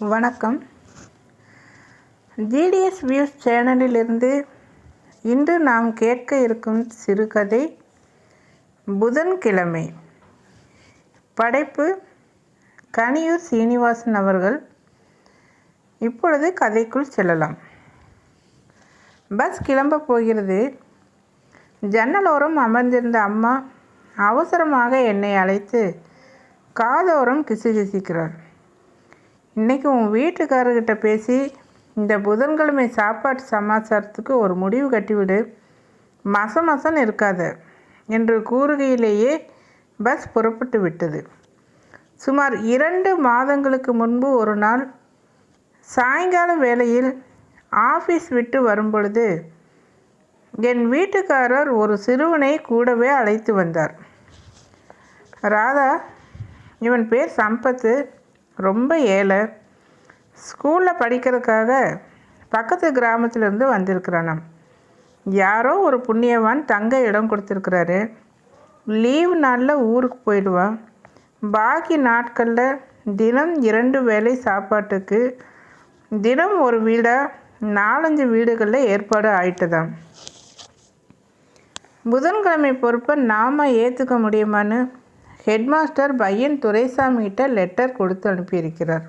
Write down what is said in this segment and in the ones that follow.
வணக்கம். GDS views சேனலிலிருந்து இன்று நாம் கேட்க இருக்கும் சிறுகதை புதன்கிழமை படைப்பு கனியூர் சீனிவாசன் அவர்கள். இப்பொழுது கதைக்குள் செல்லலாம். பஸ் கிளம்ப போகிறது. ஜன்னலோரம் அமர்ந்திருந்த அம்மா அவசரமாக என்னை அழைத்து காதோரம் கிசுகிசுக்கிறார். இன்றைக்கி உன் வீட்டுக்காரர்கிட்ட பேசி இந்த புதன்கிழமை சாப்பாட்டு சமாச்சாரத்துக்கு ஒரு முடிவு கட்டிவிடு. மசம் மசன் இருக்காது என்று கூறுகையிலேயே பஸ் புறப்பட்டு விட்டது. சுமார் இரண்டு மாதங்களுக்கு முன்பு ஒரு நாள் சாயங்கால வேளையில் ஆஃபீஸ் விட்டு வரும்பொழுது என் வீட்டுக்காரர் ஒரு சிறுவனை கூடவே அழைத்து வந்தார். ராதா இவன் பேர் சம்பத்து. ரொம்ப ஏழை. ஸ்கூலில் படிக்கிறதுக்காக பக்கத்து கிராமத்திலேருந்து வந்திருக்கிறானாம். யாரோ ஒரு புண்ணியவான் தங்க இடம் கொடுத்துருக்குறாரு. லீவு நாளில் ஊருக்கு போயிடுவான். பாக்கி நாட்களில் தினம் இரண்டு வேளை சாப்பாட்டுக்கு தினம் ஒரு வீடாக நாலஞ்சு வீடுகளில் ஏற்பாடு ஆயிட்டுதான் புதன்கிழமை பொறுப்பை நாம் ஏற்றுக்க முடியுமான்னு ஹெட்மாஸ்டர் பையன் துரைசாமிகிட்ட லெட்டர் கொடுத்து அனுப்பியிருக்கிறார்.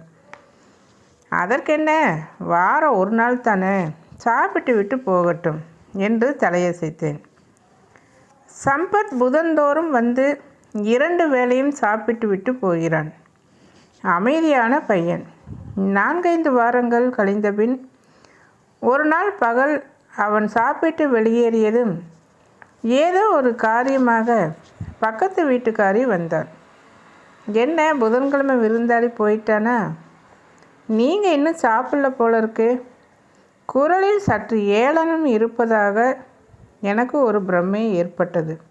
அதற்கென்ன? வாரம் ஒரு நாள் தானே சாப்பிட்டு விட்டு போகட்டும் என்று தலையசைத்தேன். சம்பத் புதன்தோறும் வந்து இரண்டு வேளையும் சாப்பிட்டு விட்டு போகிறான். அமைதியான பையன். நான்கைந்து வாரங்கள் கழிந்தபின் ஒரு நாள் பகல் அவன் சாப்பிட்டு வெளியேறியதும் ஏதோ ஒரு காரியமாக பக்கத்து வீட்டுக்காரி வந்தாள். என்ன புதன்கிழமை விருந்தாளி போயிட்டானா? நீங்கள் இன்னும் சாப்பிடல போல இருக்கு. குரலில் சற்று ஏளனம் இருப்பதாக எனக்கு ஒரு பிரமை ஏற்பட்டது.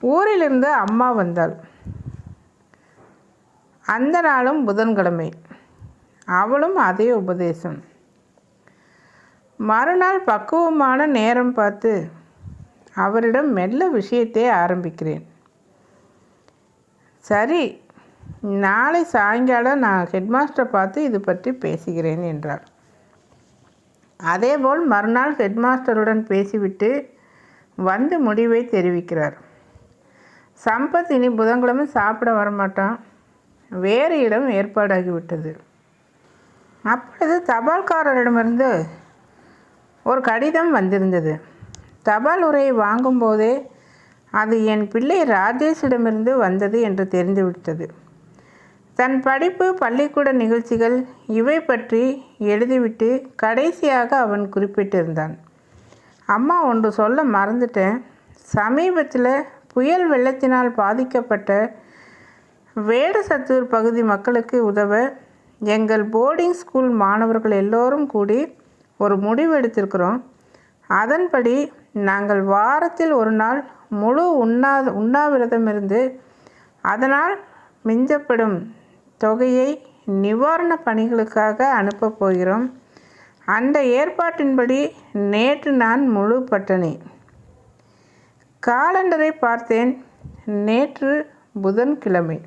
ஊரிலிருந்து அம்மா வந்தாள். அந்த நாளும் புதன்கிழமை. அவளும் அதே உபதேசம். மறுநாள் பக்குவமான நேரம் பார்த்து அவரிடம் மெல்ல விஷயத்தை ஆரம்பிக்கிறேன். சரி நாளை சாயங்காலம் நான் ஹெட்மாஸ்டரை பார்த்து இது பற்றி பேசுகிறேன் என்றார். அதேபோல் மறுநாள் ஹெட்மாஸ்டருடன் பேசிவிட்டு வந்து முடிவை தெரிவிக்கிறார். சம்பத் இனி புதன்கிழமை சாப்பிட வரமாட்டான். வேறு இடம் ஏற்பாடாகிவிட்டது. அப்பொழுது தபால்காரரிடமிருந்து ஒரு கடிதம் வந்திருந்தது. தபால் உரையை வாங்கும்போதே அது என் பிள்ளை ராஜேஷிடமிருந்து வந்தது என்று தெரிந்துவிட்டது தன் படிப்பு பள்ளிக்கூட நிகழ்ச்சிகள் இவை பற்றி எழுதிவிட்டு கடைசியாக அவன் குறிப்பிட்டிருந்தான். அம்மா ஒன்று சொல்ல மறந்துட்டேன். சமீபத்தில் புயல் வெள்ளத்தினால் பாதிக்கப்பட்ட வேடசத்தூர் பகுதி மக்களுக்கு உதவ எங்கள் போர்டிங் ஸ்கூல் மாணவர்கள் எல்லோரும் கூடி ஒரு முடிவு எடுத்திருக்கிறோம். அதன்படி நாங்கள் வாரத்தில் ஒரு நாள் முழு உண்ணா உண்ணாவிரதம் இருந்து அதனால் மிஞ்சப்படும் தொகையை நிவாரண பணிகளுக்காக அனுப்பப் போகிறோம். அந்த ஏற்பாட்டின்படி நேற்று நான் முழு பட்டணி காலண்டரை பார்த்தேன். நேற்று புதன்கிழமை.